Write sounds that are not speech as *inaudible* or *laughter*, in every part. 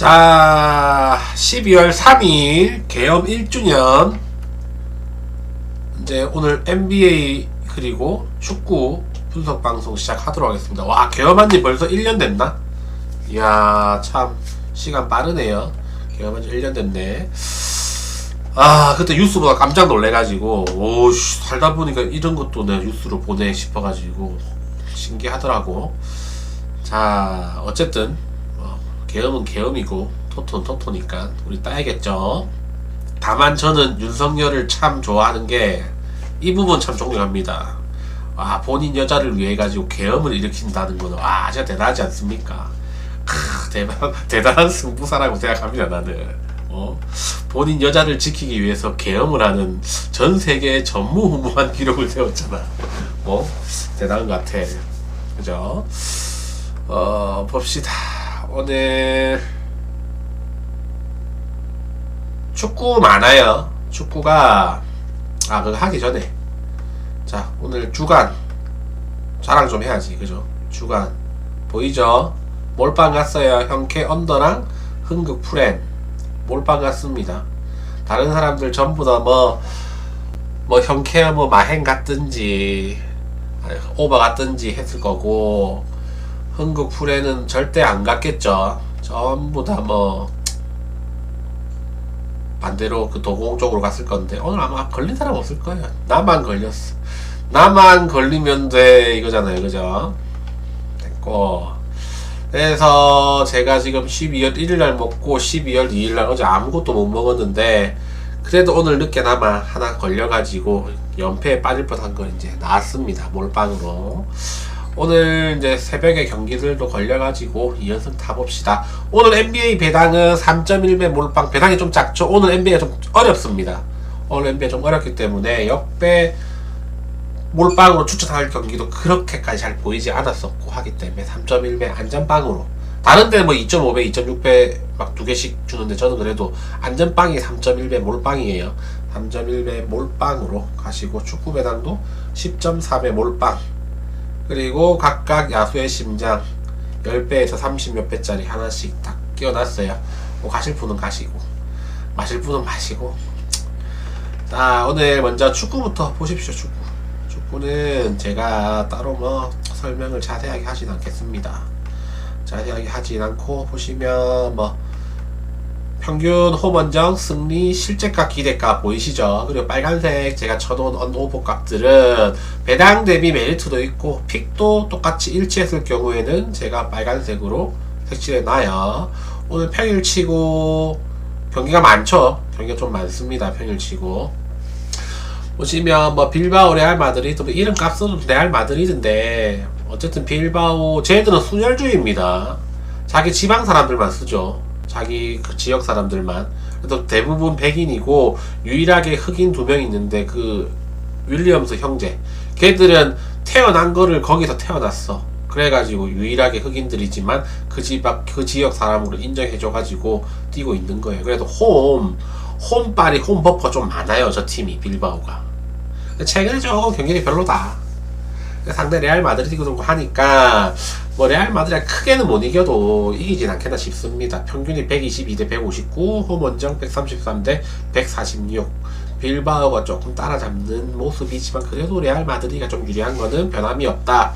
자, 12월 3일 개엄 1주년. 이제 오늘 NBA 그리고 축구 분석 방송 시작하도록 하겠습니다. 와, 개엄한 지 벌써 1년 됐나? 이야, 참 시간 빠르네요. 개엄한 지 1년 됐네. 아, 그때 뉴스 보다 깜짝 놀래가지고, 오, 씨, 살다 보니까 이런 것도 내 뉴스로 보내 싶어가지고, 신기하더라고. 자, 어쨌든, 어, 계엄은 계엄이고, 토토는 토토니까, 우리 따야겠죠. 다만 저는 윤석열을 참 좋아하는 게, 이 부분 참 존경합니다. 와, 본인 여자를 위해 가지고 계엄을 일으킨다는 거는, 와, 진짜 대단하지 않습니까? 크, 대단, 대단한 승부사라고 생각합니다, 나는. 어? 본인 여자를 지키기 위해서 계엄을 하는 전 세계의 전무후무한 기록을 세웠잖아. 뭐 대단한 것 같아. 그죠? 어 봅시다. 오늘 축구 많아요. 축구가 아 그거 하기 전에 자 오늘 주간 자랑 좀 해야지 그죠? 주간 보이죠? 몰빵 갔어요. 형캐 언더랑 흥극 프렌 몰빵 갔습니다. 다른 사람들 전부 다 뭐, 뭐, 형케어 뭐, 마행 갔든지, 오버 갔든지 했을 거고, 흥국 프레는 절대 안 갔겠죠. 전부 다 뭐, 반대로 그 도공 쪽으로 갔을 건데, 오늘 아마 걸린 사람 없을 거예요. 나만 걸렸어. 나만 걸리면 돼, 이거잖아요. 그죠? 됐고. 그래서 제가 지금 12월 1일 날 먹고 12월 2일 날 어제 아무것도 못 먹었는데 그래도 오늘 늦게나마 하나 걸려가지고 연패에 빠질 뻔한 거 이제 나왔습니다 몰빵으로 오늘 이제 새벽에 경기들도 걸려가지고 2연승 타봅시다. 오늘 NBA 배당은 3.1배 몰빵. 배당이 좀 작죠? 오늘 NBA가 좀 어렵습니다. 오늘 NBA 좀 어렵기 때문에 역배 몰빵으로 추천할 경기도 그렇게까지 잘 보이지 않았었고 하기 때문에 3.1배 안전빵으로. 다른 데 뭐 2.5배, 2.6배 막 두 개씩 주는데 저는 그래도 안전빵이 3.1배 몰빵이에요. 3.1배 몰빵으로 가시고 축구 배당도 10.4배 몰빵 그리고 각각 야수의 심장 10배에서 30몇 배짜리 하나씩 다 끼워놨어요. 뭐 가실 분은 가시고 마실 분은 마시고. 자 오늘 먼저 축구부터 보십시오 축구. 축구는 제가 따로 뭐 설명을 자세하게 하진 않겠습니다. 자세하게 하진 않고 보시면 뭐 평균 홈 원정 승리 실제값 기대값 보이시죠 그리고 빨간색 제가 쳐놓은 언오버 값들은 배당 대비 메리트도 있고 픽도 똑같이 일치했을 경우에는 제가 빨간색으로 색칠해 놔요 오늘 평일 치고 경기가 많죠 경기가 좀 많습니다 평일 치고 보시면 뭐 빌바오 레알 마드리드 뭐 이름 값은 레알 마드리드인데 어쨌든 빌바오 쟤들은 순혈주의입니다. 자기 지방 사람들만 쓰죠. 자기 그 지역 사람들만. 그래도 대부분 백인이고 유일하게 흑인 두 명 있는데 그 윌리엄스 형제. 걔들은 태어난 거를 거기서 태어났어. 그래가지고 유일하게 흑인들이지만 그 지방 그 지역 사람으로 인정해줘가지고 뛰고 있는 거예요. 그래도 홈 홈빨이 홈버퍼 좀 많아요. 저 팀이 빌바오가. 최근에 조금 경기력이 별로다. 상대 레알 마드리드고 좀 하니까 뭐 레알 마드리드 크게는 못 이겨도 이기진 않겠나 싶습니다. 평균이 122대 159, 홈원정 133대 146. 빌바오가 조금 따라잡는 모습이지만 그래도 레알 마드리드가 좀 유리한 거는 변함이 없다.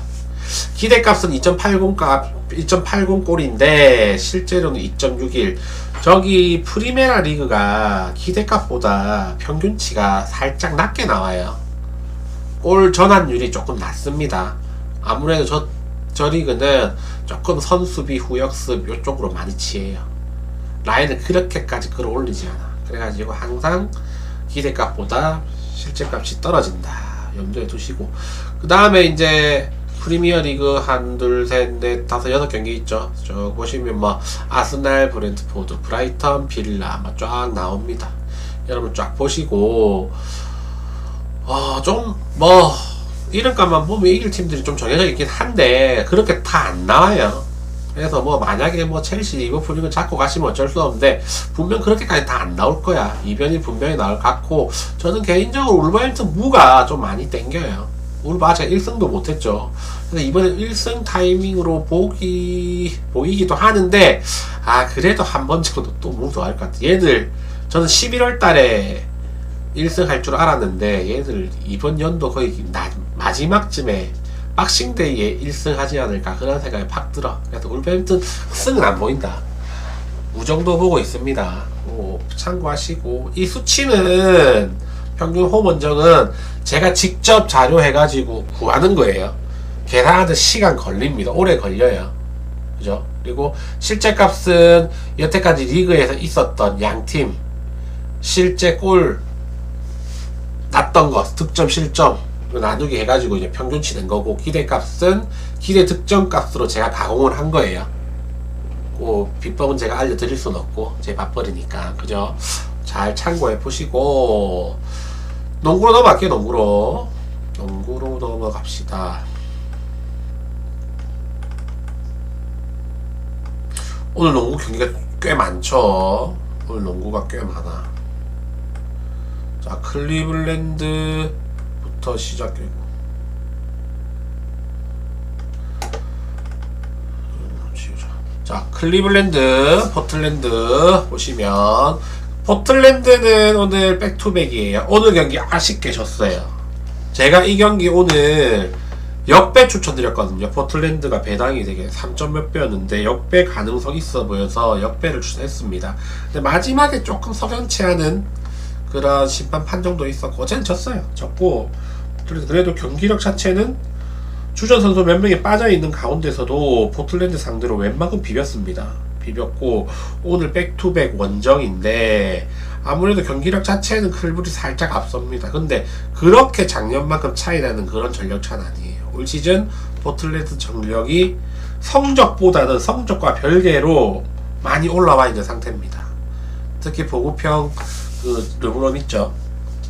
기대값은 2.80 값, 2.80 골인데 실제로는 2.61. 저기 프리메라 리그가 기대값보다 평균치가 살짝 낮게 나와요. 골 전환율이 조금 낮습니다. 아무래도 저, 저 리그는 조금 선수비, 후역습 이쪽으로 많이 치해요. 라인을 그렇게까지 끌어올리지 않아. 그래가지고 항상 기대값보다 실제값이 떨어진다. 염두에 두시고. 그 다음에 이제 프리미어 리그 한, 둘, 셋, 넷, 다섯, 여섯 경기 있죠. 저 보시면 뭐 아스날, 브렌트포드, 브라이턴, 빌라 뭐쫙 나옵니다. 여러분 쫙 보시고 어, 좀, 뭐, 이름값만 보면 이길 팀들이 좀 정해져 있긴 한데, 그렇게 다 안 나와요. 그래서 뭐, 만약에 뭐, 첼시, 리버풀 이거 잡고 가시면 어쩔 수 없는데, 분명 그렇게까지 다 안 나올 거야. 이변이 분명히 나올 것 같고, 저는 개인적으로 울버햄튼 무가 좀 많이 땡겨요. 울버 아직 1승도 못했죠. 그래서 이번에 1승 타이밍으로 보기, 보이기도 하는데, 아 그래도 한 번 정도 또몸 좋아할 것 같아. 얘들 저는 11월 달에 1승 할 줄 알았는데 얘들 이번 연도 거의 나, 마지막쯤에 박싱데이에 1승 하지 않을까 그런 생각이 팍 들어. 그래서 울버햄튼 승은 안 보인다. 우정도 보고 있습니다. 뭐 참고하시고 이 수치는 평균 홈 원정은 제가 직접 자료해가지고 구하는 거예요. 계산하는 시간 걸립니다. 오래 걸려요. 그죠? 그리고 실제 값은 여태까지 리그에서 있었던 양팀 실제 골 났던 거 득점 실점 나누기 해가지고 이제 평균치 낸 거고 기대값은 기대 득점 값으로 제가 가공을 한 거예요. 그 비법은 제가 알려드릴 수는 없고 제 밥벌이니까 그죠? 잘 참고해 보시고 농구로 넘어갈게요 농구로 농구로 넘어갑시다. 오늘 농구 경기가 꽤 많죠. 오늘 농구가 꽤 많아. 자, 클리블랜드부터 시작되고. 자, 클리블랜드, 포틀랜드 보시면 포틀랜드는 오늘 백투백이에요. 오늘 경기 아쉽게 졌어요. 제가 이 경기 오늘 역배 추천드렸거든요. 포틀랜드가 배당이 되게 3점 몇 배였는데 역배 가능성 있어 보여서 역배를 추천했습니다. 근데 마지막에 조금 석연치 않은 그런 심판 판정도 있었고 어제는 졌어요. 졌고 그래도, 그래도 경기력 자체는 주전 선수 몇 명이 빠져 있는 가운데서도 포틀랜드 상대로 웬만큼 비볐습니다. 비볐고 오늘 백투백 원정인데 아무래도 경기력 자체는 클불이 살짝 앞섭니다. 근데 그렇게 작년만큼 차이 나는 그런 전력 차는 아니에요. 올 시즌 포틀랜드 전력이 성적보다는 성적과 별개로 많이 올라와 있는 상태입니다. 특히 보급형 그 르브론 있죠.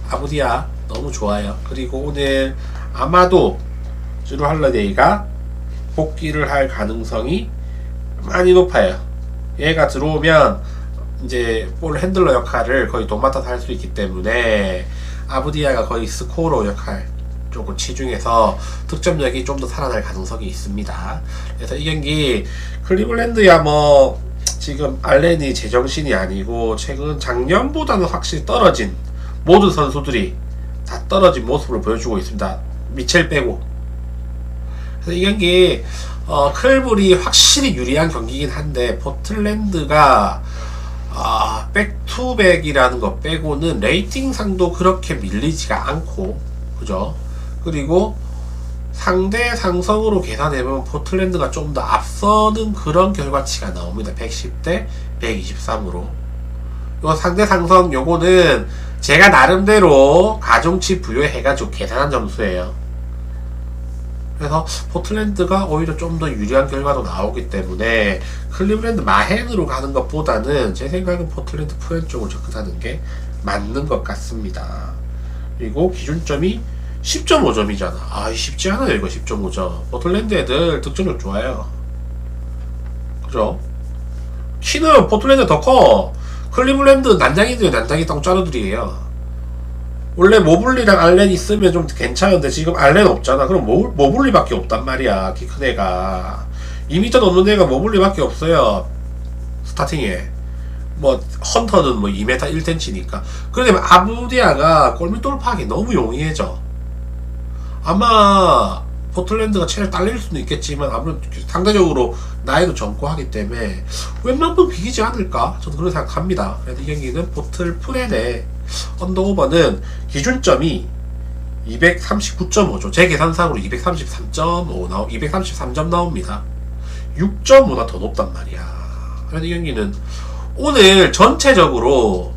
아부디아 너무 좋아요. 그리고 오늘 아마도 주루 할러데이가 복귀를 할 가능성이 많이 높아요. 얘가 들어오면 이제 볼 핸들러 역할을 거의 도맡아서 할 수 있기 때문에 아부디아가 거의 스코어 역할 쪽을 치중해서 득점력이 좀 더 살아날 가능성이 있습니다. 그래서 이 경기 클리블랜드야 뭐 지금 알렌이 제정신이 아니고 최근 작년보다는 확실히 떨어진 모든 선수들이 다 떨어진 모습을 보여주고 있습니다. 미첼 빼고. 그래서 이 경기 어, 클불이 확실히 유리한 경기긴 한데 포틀랜드가 아, 백투백이라는 거 빼고는 레이팅 상도 그렇게 밀리지가 않고 그죠? 그리고 상대 상성으로 계산해보면 포틀랜드가 좀 더 앞서는 그런 결과치가 나옵니다. 110대 123으로. 요 상대 상성 요거는 제가 나름대로 가중치 부여해가지고 계산한 점수예요. 그래서 포틀랜드가 오히려 좀 더 유리한 결과도 나오기 때문에 클리블랜드 마헨으로 가는 것보다는 제 생각은 포틀랜드 프렌 쪽을 접근하는 게 맞는 것 같습니다. 그리고 기준점이 10.5점이잖아. 아, 쉽지 않아요, 이거 10.5점. 포틀랜드 애들 득점력 좋아요. 그죠? 키는 포틀랜드 더 커. 클리블랜드 난장이들 난장이 똥짜루들이에요. 원래 모블리랑 알렌 있으면 좀 괜찮은데 지금 알렌 없잖아. 그럼 모, 모블리밖에 없단 말이야. 키 큰 애가. 2m 넘는 애가 모블리밖에 없어요. 스타팅에. 뭐 헌터는 뭐 2m 1cm니까. 그러면 아부디아가 골밑 돌파하기 너무 용이해져. 아마 포틀랜드가 체를 딸릴 수는 있겠지만 아무래도 상대적으로 나이도 젊고 하기 때문에 웬만큼 비기지 않을까 저는 그런 생각합니다. 그래서 이 경기는 포틀 프렌의 언더오버는 기준점이 239.5죠. 제 계산상으로 233.5 나오 233점 나옵니다. 6.5나 더 높단 말이야. 그래서 이 경기는 오늘 전체적으로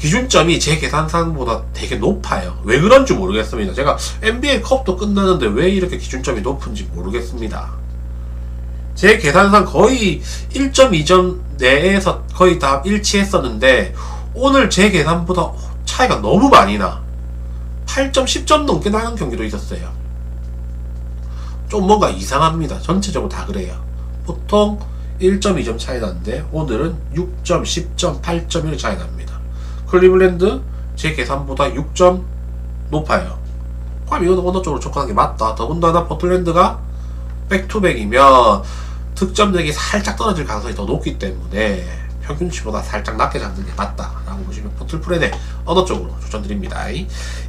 기준점이 제 계산상보다 되게 높아요. 왜 그런지 모르겠습니다. 제가 NBA 컵도 끝나는데 왜 이렇게 기준점이 높은지 모르겠습니다. 제 계산상 거의 1.2점 내에서 거의 다 일치했었는데 오늘 제 계산보다 차이가 너무 많이 나. 8점, 10점 넘게 나는 경기도 있었어요. 좀 뭔가 이상합니다. 전체적으로 다 그래요. 보통 1.2점 차이 나는데 오늘은 6점, 10점, 8점 이렇게 차이 납니다. 클리블랜드 제 계산보다 6점 높아요. 그럼 이거는 어느 쪽으로 접근하는 게 맞다. 더군다나 포틀랜드가 백투백이면 득점력이 살짝 떨어질 가능성이 더 높기 때문에 평균치보다 살짝 낮게 잡는 게 맞다라고 보시면 포틀프렌의 언어 쪽으로 추천드립니다.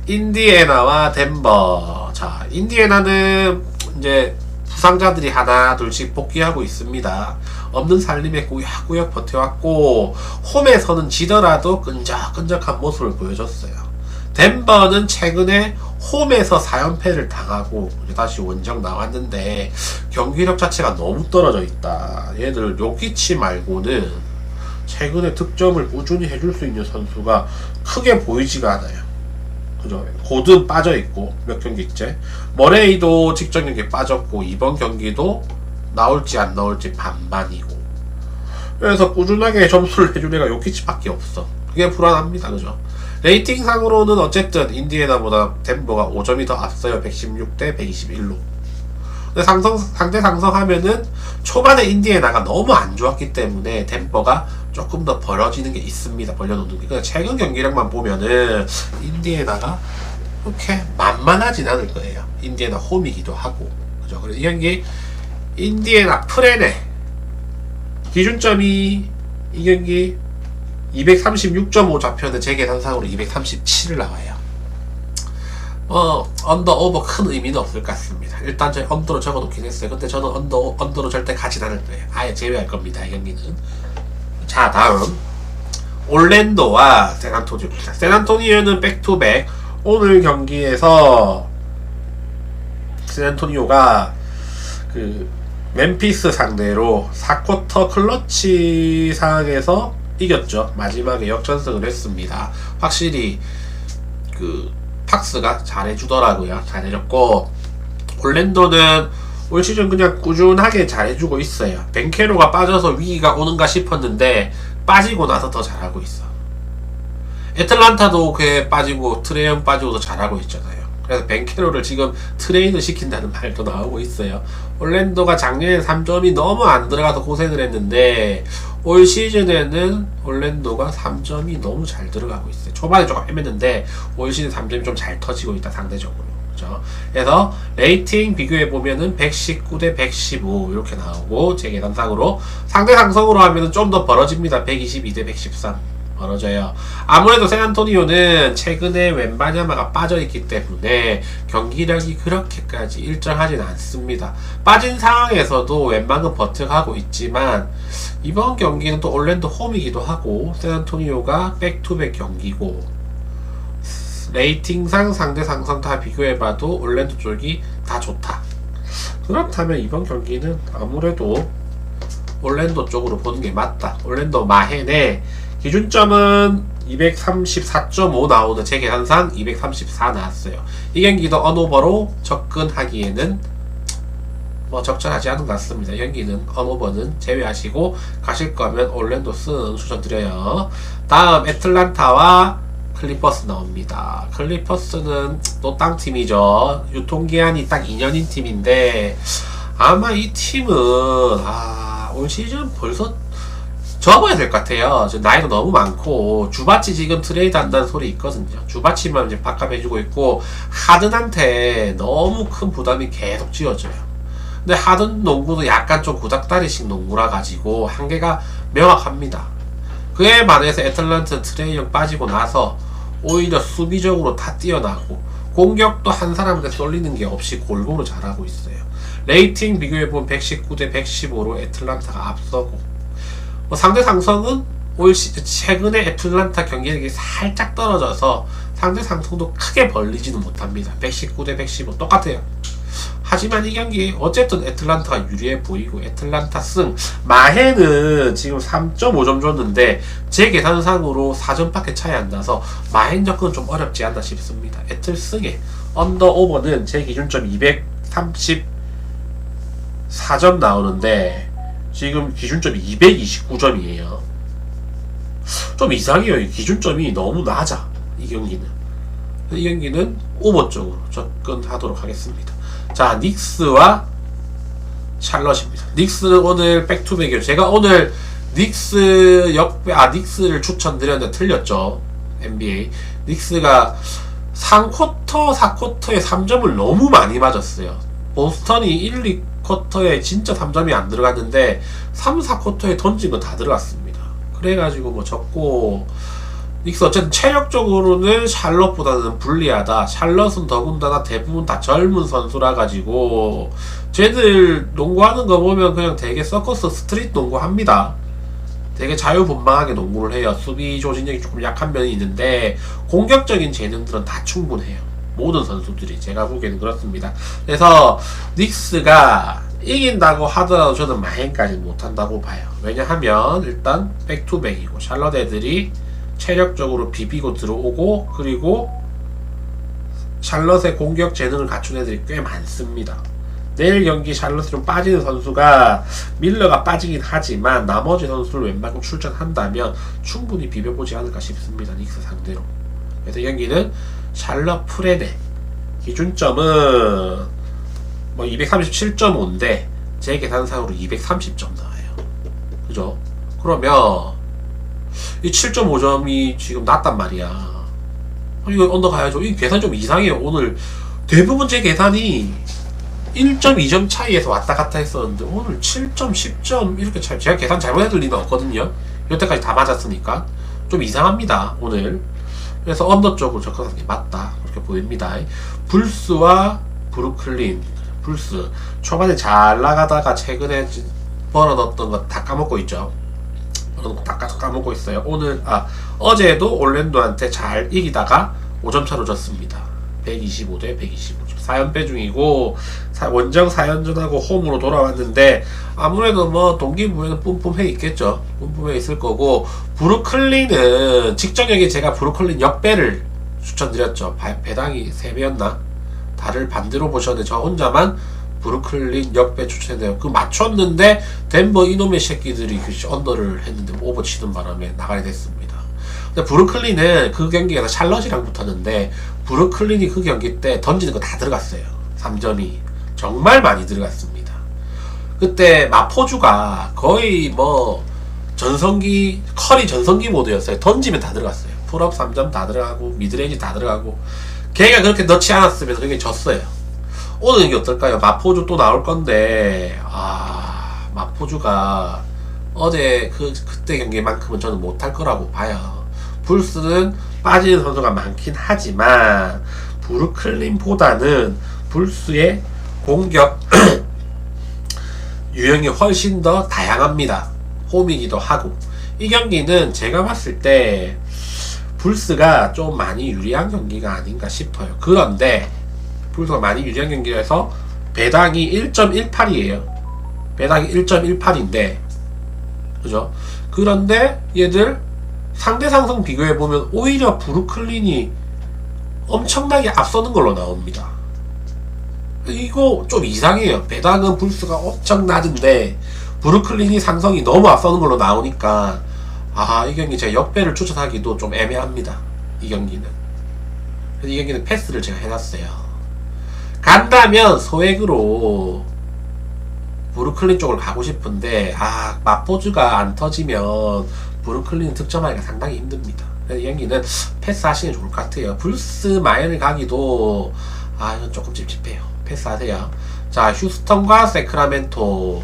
인디애나와 덴버. 자, 인디애나는 이제 부상자들이 하나 둘씩 복귀하고 있습니다. 없는 살림에 꾸역꾸역 버텨왔고 홈에서는 지더라도 끈적끈적한 모습을 보여줬어요. 덴버는 최근에 홈에서 4연패를 당하고 다시 원정 나왔는데 경기력 자체가 너무 떨어져 있다. 얘들 요키치 말고는 최근에 득점을 꾸준히 해줄 수 있는 선수가 크게 보이지가 않아요. 그죠? 고든 빠져 있고 몇 경기째 머레이도 직전 경기 빠졌고 이번 경기도 나올지 안 나올지 반반이고 그래서 꾸준하게 점수를 *laughs* 해준 애가 요키치밖에 없어. 그게 불안합니다, 그죠? 레이팅 상으로는 어쨌든 인디애나보다 덴버가 5점이 더 앞서요. 116대 121로. 근데 상성, 상대 상성하면은 초반에 인디애나가 너무 안 좋았기 때문에 덴버가 조금 더 벌어지는 게 있습니다. 벌려놓는 게. 그러니까 최근 경기력만 보면은 인디애나가 그렇게 만만하진 않을 거예요. 인디애나 홈이기도 하고. 그죠? 그래서 이 경기 인디애나 프레네 기준점이 이 경기 236.5 잡혔는데 제 계산상으로 237을 나와요. 어, 언더 오버 큰 의미는 없을 것 같습니다. 일단 저 언더로 적어놓긴 했어요. 근데 저는 언더, 언더로 절대 가진 않을 거예요. 아예 제외할 겁니다. 이 경기는. 자, 다음. 올랜도와 샌안토니오입니다. 샌안토니오는 백투백. 오늘 경기에서 샌안토니오가 그 멤피스 상대로 4쿼터 클러치 상황에서 이겼죠. 마지막에 역전승을 했습니다. 확실히 그 팍스가 잘해주더라고요. 잘해줬고 올랜도는 올 시즌 그냥 꾸준하게 잘해주고 있어요. 벤케로가 빠져서 위기가 오는가 싶었는데 빠지고 나서 더 잘하고 있어. 애틀란타도 그에 빠지고 트레이언 빠지고도 잘하고 있잖아요. 그래서 벤케로를 지금 트레이드 시킨다는 *laughs* 말도 나오고 있어요. 올랜도가 작년에 3점이 너무 안 들어가서 고생을 했는데 올 시즌에는 올랜도가 3점이 너무 잘 들어가고 있어요. 초반에 조금 헤맸는데 올 시즌 3점이 좀 잘 터지고 있다 상대적으로. 그죠? 그래서 레이팅 비교해 보면은 119 대 115 이렇게 나오고 제 계산상으로 상대 상성으로 하면은 좀 더 벌어집니다. 122 대 113. 벌어져요. 아무래도 샌안토니오는 최근에 웬바냐마가 빠져있기 때문에 경기력이 그렇게까지 일정하진 않습니다. 빠진 상황에서도 웬만큼 버텨가고 있지만 이번 경기는 또 올랜도 홈이기도 하고 샌안토니오가 백투백 경기고 레이팅상 상대 상성 다 비교해봐도 올랜도 쪽이 다 좋다. 그렇다면 이번 경기는 아무래도 올랜도 쪽으로 보는 게 맞다. 올랜도 마헨의 기준점은 234.5 나오는 제 계산상 234 나왔어요. 이 경기도 언오버로 접근하기에는 뭐 적절하지 않은 것 같습니다. 이 경기는 언오버는 제외하시고 가실 거면 올랜도 쓰는 추천드려요. 다음 애틀란타와 클리퍼스 나옵니다. 클리퍼스는 또 땅 팀이죠. 유통기한이 딱 2년인 팀인데 아마 이 팀은 아, 올 시즌 벌써 접어야 될 것 같아요. 지금 나이도 너무 많고 주바치 지금 트레이드 한다는 소리 있거든요. 주바치만 이제 바값 해주고 있고 하든한테 너무 큰 부담이 계속 지어져요. 근데 하든 농구도 약간 좀 구닥다리식 농구라 가지고 한계가 명확합니다. 그에 반해서 애틀란트 트레이형 빠지고 나서 오히려 수비적으로 다 뛰어나고 공격도 한 사람한테 쏠리는 게 없이 골고루 잘하고 있어요. 레이팅 비교해보면 119대 115로 애틀란타가 앞서고 뭐 상대 상성은 올 시, 최근에 애틀란타 경기력이 살짝 떨어져서 상대 상성도 크게 벌리지는 못합니다. 119대 115 똑같아요. 하지만 이 경기 어쨌든 애틀란타가 유리해 보이고 애틀란타 승 마헨은 지금 3.5점 줬는데 제 계산상으로 4점밖에 차이 안 나서 마헨 접근은 좀 어렵지 않나 싶습니다. 애틀 승에 언더 오버는 제 기준점 234점 나오는데 지금 기준점이 229점이에요. 좀 이상해요. 이 기준점이 너무 낮아. 이 경기는. 이 경기는 오버 쪽으로 접근하도록 하겠습니다. 자, 닉스와 샬럿입니다. 닉스는 오늘 백투백이에요. 제가 오늘 닉스 역배, 아, 닉스를 추천드렸는데 틀렸죠. NBA. 닉스가 3쿼터, 4쿼터에 3점을 너무 많이 맞았어요. 보스턴이 1, 2, 쿼터에 진짜 3점이 안 들어갔는데 3, 4쿼터에 던진 건 다 들어갔습니다. 그래가지고 뭐 졌고 닉스 어쨌든 체력적으로는 샬럿보다는 불리하다. 샬럿은 더군다나 대부분 다 젊은 선수라 가지고 쟤들 농구하는 거 보면 그냥 되게 서커스 스트릿 농구 합니다. 되게 자유분방하게 농구를 해요. 수비 조직력이 조금 약한 면이 있는데 공격적인 재능들은 다 충분해요. 모든 선수들이 제가 보기에는 그렇습니다. 그래서 닉스가 이긴다고 하더라도 저는 마행까지 못한다고 봐요. 왜냐하면 일단 백투백이고 샬럿 애들이 체력적으로 비비고 들어오고 그리고 샬럿의 공격 재능을 갖춘 애들이 꽤 많습니다. 내일 경기 샬럿이 좀 빠지는 선수가 밀러가 빠지긴 하지만 나머지 선수를 웬만큼 출전한다면 충분히 비벼보지 않을까 싶습니다. 닉스 상대로. 그래서 이 경기는 샬럿 프레데 기준점은 뭐 237.5인데 제 계산상으로 230점 나와요. 그죠? 그러면 이 7.5점이 지금 낮단 말이야. 어, 이거 언더 가야죠. 이 계산 좀 이상해요. 오늘 대부분 제 계산이 1.2점 차이에서 왔다 갔다 했었는데 오늘 7점, 10점 이렇게 차이. 제가 계산 잘못해둘 리는 없거든요. 여태까지 다 맞았으니까 좀 이상합니다. 오늘. 그래서 언더 쪽으로 접근하는 게 맞다. 그렇게 보입니다. 불스와 브루클린. 불스 초반에 잘 나가다가 최근에 벌어졌던 거 다 까먹고 있죠. 벌어놓고 다 까- 까먹고 있어요. 오늘 아 어제도 올랜도한테 잘 이기다가 5점 차로 졌습니다. 125 대 125. 4연패 중이고 사- 원정 4연전하고 홈으로 돌아왔는데 아무래도 뭐 동기부여는 뿜뿜해 있겠죠. 뿜뿜해 있을 거고 브루클린은 직전역에 제가 브루클린 역배를 추천드렸죠. 바- 배당이 3배였나? 다를 반대로 보셨는데 저 혼자만 브루클린 역배 추천해요. 그 맞췄는데 덴버 이놈의 새끼들이 그 언더를 했는데 오버 치는 바람에 나가게 됐습니다. 근데 브루클린은 그 경기에서 샬럿이랑 붙었는데 브루클린이 그 경기 때 던지는 거 다 들어갔어요. 3점이 정말 많이 들어갔습니다. 그때 마포주가 거의 뭐 전성기 커리 전성기 모드였어요. 던지면 다 들어갔어요. 풀업 3점 다 들어가고 미드레인지 다 들어가고 걔가 그렇게 넣지 않았으면 그게 졌어요. 오늘 이게 어떨까요? 마포주 또 나올 건데 아 마포주가 어제 그 그때 경기만큼은 저는 못할 거라고 봐요. 불스는 빠지는 선수가 많긴 하지만 브루클린보다는 불스의 공격 *clears throat* 유형이 훨씬 더 다양합니다. 홈이기도 하고 이 경기는 제가 봤을 때 불스가 좀 많이 유리한 경기가 아닌가 싶어요. 그런데 불스가 많이 유리한 경기라서 배당이 1.18이에요. 배당이 1.18인데 그죠? 그런데 얘들 상대 상승 비교해 보면 오히려 브루클린이 엄청나게 앞서는 걸로 나옵니다. 이거 좀 이상해요. 배당은 불스가 엄청 낮은데 브루클린이 상성이 너무 앞서는 걸로 나오니까 아 이 경기 제가 역배를 추천하기도 좀 애매합니다. 이 경기는 이 경기는 패스를 제가 해놨어요. 간다면 소액으로 브루클린 쪽을 가고 싶은데 아 마포즈가 안 터지면 브루클린 득점하기가 상당히 힘듭니다. 그래서 이 경기는 패스하시는 게 좋을 것 같아요. 불스 마연을 가기도 아 이건 조금 찝찝해요. 패스하세요. 자 휴스턴과 세크라멘토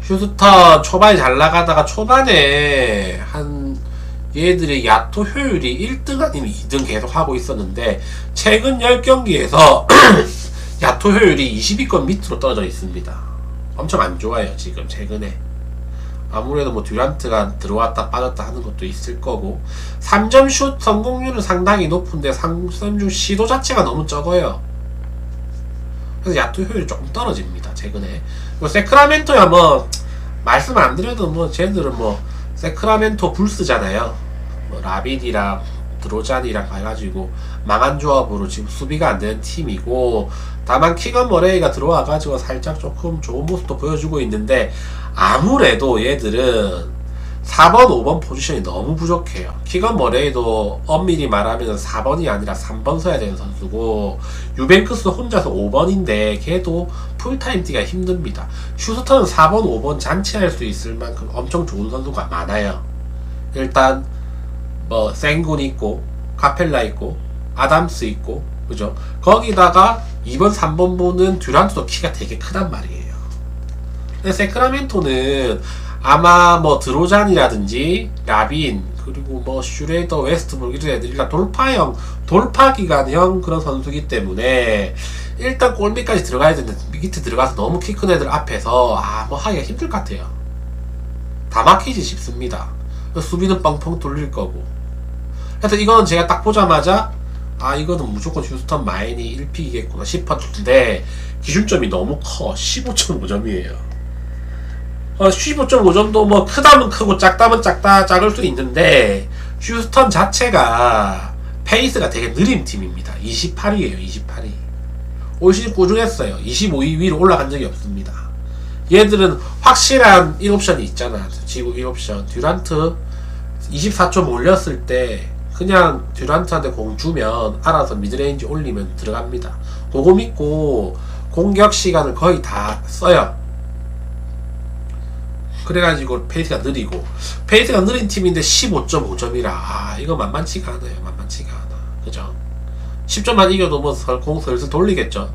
휴스턴 초반에 잘 나가다가 초반에 한 얘들의 야투 효율이 1등 아니면 2등 계속 하고 있었는데 최근 10경기에서 *clears throat* 야투 효율이 20위권 밑으로 떨어져 있습니다. 엄청 안 좋아요 지금 최근에. 아무래도 뭐 듀란트가 들어왔다 빠졌다 하는 것도 있을 거고 3점 슛 성공률은 상당히 높은데 3점 슛 시도 자체가 너무 적어요. 그래서 야투 효율이 조금 떨어집니다 최근에. 뭐 세크라멘토야 뭐 말씀 안 드려도 뭐 쟤들은 뭐 세크라멘토 불스잖아요. 뭐 라빈이랑 드로잔이랑 가가지고 망한 조합으로 지금 수비가 안 되는 팀이고 다만 키건 머레이가 들어와가지고 살짝 조금 좋은 모습도 보여주고 있는데 아무래도 얘들은 4번, 5번 포지션이 너무 부족해요. 키건 머레이도 엄밀히 말하면 4번이 아니라 3번 서야 되는 선수고 유벤크스 혼자서 5번인데 걔도 풀타임 뛰기가 힘듭니다. 슈스터는 4번, 5번 잔치할 수 있을 만큼 엄청 좋은 선수가 많아요. 일단 뭐 생군 있고 카펠라 있고 아담스 있고 그죠? 거기다가 2번, 3번 보는 듀란트도 키가 되게 크단 말이에요. 근데 세크라멘토는 아마 뭐 드로잔이라든지 라빈 그리고 뭐 슈레더 웨스트브룩 이런 애들이 다 돌파형 돌파 기간형 그런 선수기 때문에 일단 골밑까지 들어가야 되는데 밑에 들어가서 너무 키 큰 애들 앞에서 아 뭐 하기가 힘들 것 같아요. 다 막히지 싶습니다. 수비는 뻥뻥 뚫릴 거고. 그래서 이거는 제가 딱 보자마자 아 이거는 무조건 휴스턴 마인이 1픽이겠구나 싶었는데 기준점이 너무 커. 15.5점이에요. 어, 15.5점도 뭐 크다면 크고 작다면 작다 작을 수 있는데 휴스턴 자체가 페이스가 되게 느린 팀입니다. 28위에요 28위 올 시즌 꾸준했어요. 25위 위로 올라간 적이 없습니다. 얘들은 확실한 1옵션이 있잖아. 지구 1옵션. 듀란트 24점 올렸을 때 그냥 듀란트한테 공 주면 알아서 미드레인지 올리면 들어갑니다. 그거 믿고 공격 시간을 거의 다 써요. 그래가지고 페이스가 느리고 페이스가 느린 팀인데 15.5점이라 아 이거 만만치가 않아요. 만만치가 않아. 그죠? 10점만 이겨도 뭐공 슬슬 돌리겠죠.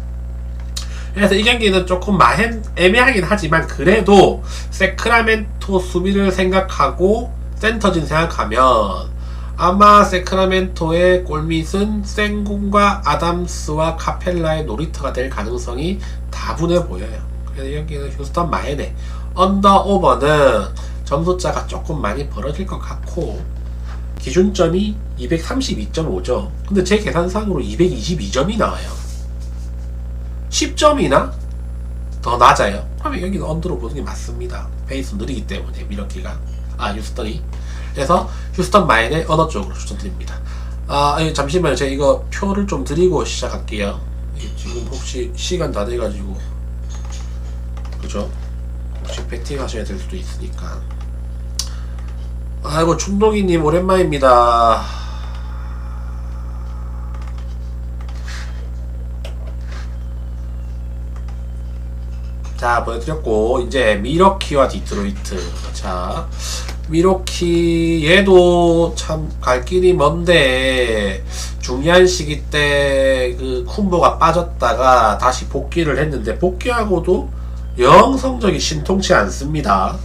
그래서 이 경기는 조금 마행 애매하긴 하지만 그래도 세크라멘토 수비를 생각하고 센터진 생각하면 아마 세크라멘토의 골밑은 생군과 아담스와 카펠라의 놀이터가 될 가능성이 다분해 보여요. 그래서 이 경기는 휴스턴 마이네 언더 오버는 점수차가 조금 많이 벌어질 것 같고 기준점이 232.5점. 근데 제 계산상으로 222점이 나와요. 10점이나 더 낮아요. 그러면 여기는 언더로 보는 게 맞습니다. 페이스 느리기 때문에 미러키가 아 휴스턴이 그래서 휴스턴 마인의 언어 쪽으로 추천드립니다. 아 아니, 잠시만요. 제가 이거 표를 좀 드리고 시작할게요. 이 지금 혹시 시간 다 돼가지고 그죠? 혹시 배팅 하셔야 될 수도 있으니까. 아이고 충동이님 오랜만입니다. 자 보여드렸고 이제 미러키와 디트로이트 자 미러키 얘도 참 갈 길이 먼데 중요한 시기 때 그 쿤보가 빠졌다가 다시 복귀를 했는데 복귀하고도 영 성적이 신통치 않습니다.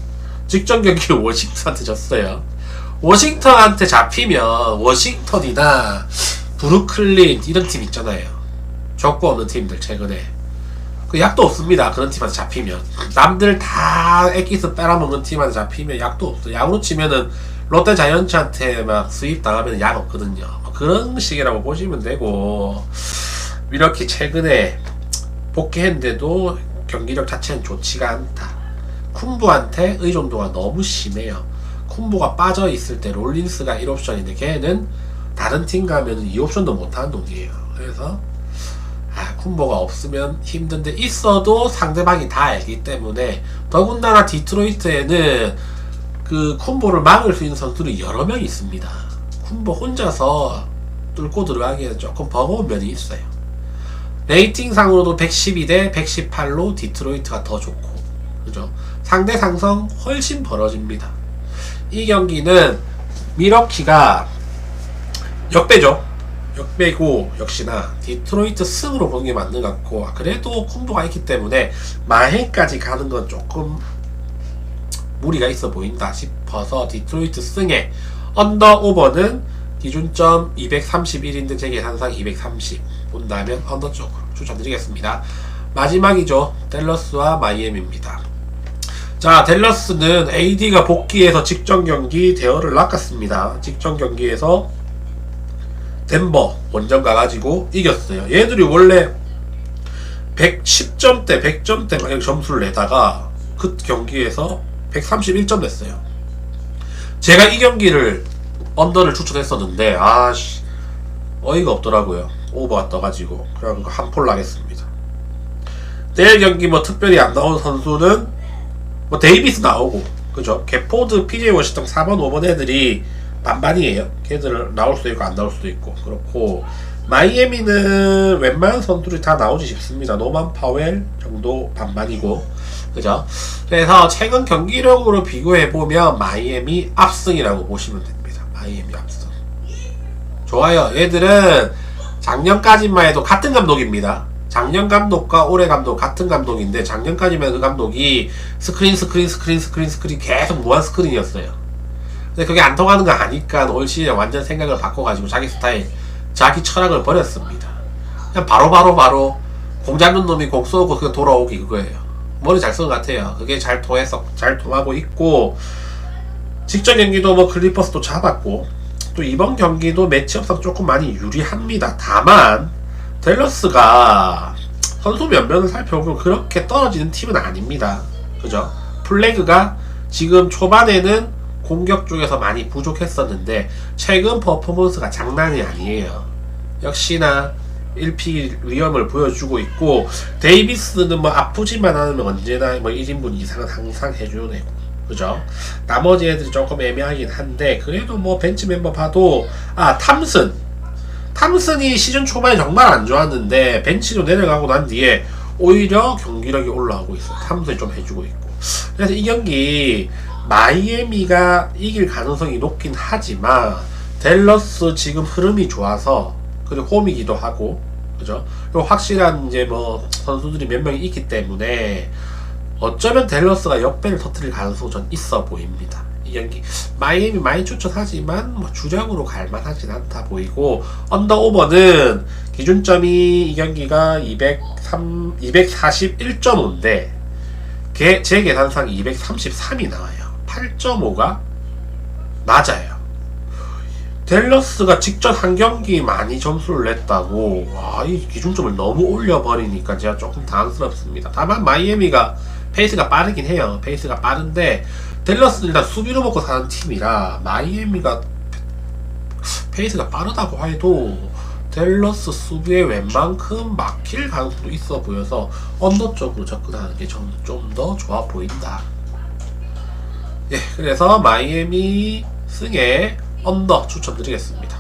직전 경기 *laughs* 워싱턴한테 졌어요. 워싱턴한테 잡히면 워싱턴이나 브루클린 이런 팀 있잖아요. 적고 없는 팀들 최근에 그 약도 없습니다. 그런 팀한테 잡히면 남들 다 엑기스 빨아먹는 팀한테 잡히면 약도 없어. 야구로 치면은 롯데 자이언츠한테 막 수입 당하면 약 없거든요. 뭐 그런 식이라고 보시면 되고 이렇게 최근에 복귀했는데도 경기력 자체는 좋지가 않다. 쿤부한테 의존도가 너무 심해요. 쿤부가 빠져 있을 때 롤린스가 1옵션인데 걔는 다른 팀 가면 2옵션도 못하는 놈이에요. 그래서 아, 쿤보가 없으면 힘든데 있어도 상대방이 다 알기 때문에 더군다나 디트로이트에는 그 쿤보를 막을 수 있는 선수들이 여러 명 있습니다. 쿤보 혼자서 뚫고 들어가기에는 조금 버거운 면이 있어요. 레이팅상으로도 112 대 118로 디트로이트가 더 좋고 그죠? 상대 상성 훨씬 벌어집니다. 이 경기는 미러키가 역배죠. 역배고 역시나 디트로이트 승으로 보는 게 맞는 것 같고 아, 그래도 콤보가 있기 때문에 마해까지 가는 건 조금 무리가 있어 보인다 싶어서 디트로이트 승에 언더 오버는 기준점 231인데 제 계산상 230 본다면 언더 쪽으로 추천드리겠습니다. 마지막이죠. 댈러스와 마이애미입니다. 자, 댈러스는 AD가 복귀해서 직전 경기 대열을 낚았습니다. 직전 경기에서 덴버 원정 가가지고 이겼어요. 얘들이 원래 110점대, 100점대 막 점수를 내다가 그 경기에서 131점 냈어요. 제가 이 경기를 언더를 추천했었는데 아씨 어이가 없더라고요. 오버가 떠가지고 그래갖고 한폴 나겠습니다. 내일 경기 뭐 특별히 안 나온 선수는 뭐 데이비스 나오고 그죠? 개포드, PJ 워싱턴 4번, 5번 애들이 반반이에요. 걔들 나올 수도 있고 안 나올 수도 있고 그렇고 마이애미는 웬만한 선수들이 다 나오지 싶습니다. 노만 파웰 정도 반반이고 그죠? 그래서 최근 경기력으로 비교해 보면 마이애미 압승이라고 보시면 됩니다. 마이애미 압승. 좋아요. 얘들은 작년까지만 해도 같은 감독입니다. 작년 감독과 올해 감독 같은 감독인데 작년까지만 그 감독이 스크린 스크린 스크린 스크린 스크린 계속 무한 스크린이었어요. 근데 그게 안 통하는 거 아니까 올 시즌 완전 생각을 바꿔가지고 자기 스타일, 자기 철학을 버렸습니다. 그냥 바로 바로 바로 공 잡는 놈이 공 쏘고 그냥 돌아오기 그거예요. 머리 잘 쓴 것 같아요. 그게 잘 통해서 잘 통하고 있고 직전 경기도 뭐 클리퍼스도 잡았고 또 이번 경기도 매치업상 조금 많이 유리합니다. 다만 델러스가 선수 면면을 살펴보면 그렇게 떨어지는 팀은 아닙니다. 그죠? 플래그가 지금 초반에는 공격 쪽에서 많이 부족했었는데 최근 퍼포먼스가 장난이 아니에요. 역시나 1픽 위험을 보여주고 있고 데이비스는 뭐 아프지만 않으면 언제나 뭐 1인분 이상은 항상 해주는 애고 그죠? 나머지 애들이 조금 애매하긴 한데 그래도 뭐 벤치 멤버 봐도 아 탐슨 탐슨이 시즌 초반에 정말 안 좋았는데 벤치로 내려가고 난 뒤에 오히려 경기력이 올라오고 있어. 탐슨이 좀 해주고 있고. 그래서 이 경기 마이애미가 이길 가능성이 높긴 하지만 델러스 지금 흐름이 좋아서 그리고 홈이기도 하고 그죠? 그리고 확실한 이제 뭐 선수들이 몇 명이 있기 때문에 어쩌면 델러스가 역배를 터뜨릴 가능성이 전 있어 보입니다. 이 경기 마이애미 많이 추천하지만 뭐 주력으로 갈만하진 않다 보이고 언더오버는 기준점이 이 경기가 203, 241.5인데 제 계산상 233이 나와요. 8.5가 낮아요. 델러스가 직전 한 경기 많이 점수를 냈다고 와, 이 기준점을 너무 올려버리니까 제가 조금 당황스럽습니다. 다만 마이애미가 페이스가 빠르긴 해요. 페이스가 빠른데 델러스는 일단 수비로 먹고 사는 팀이라 마이애미가 페이스가 빠르다고 해도 델러스 수비에 웬만큼 막힐 가능성도 있어 보여서 언더 쪽으로 접근하는 게좀더 좋아 보인다. 예, 그래서 마이애미 승에 언더 추천드리겠습니다.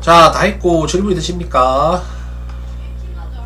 자, 다 했고 질문 있으십니까?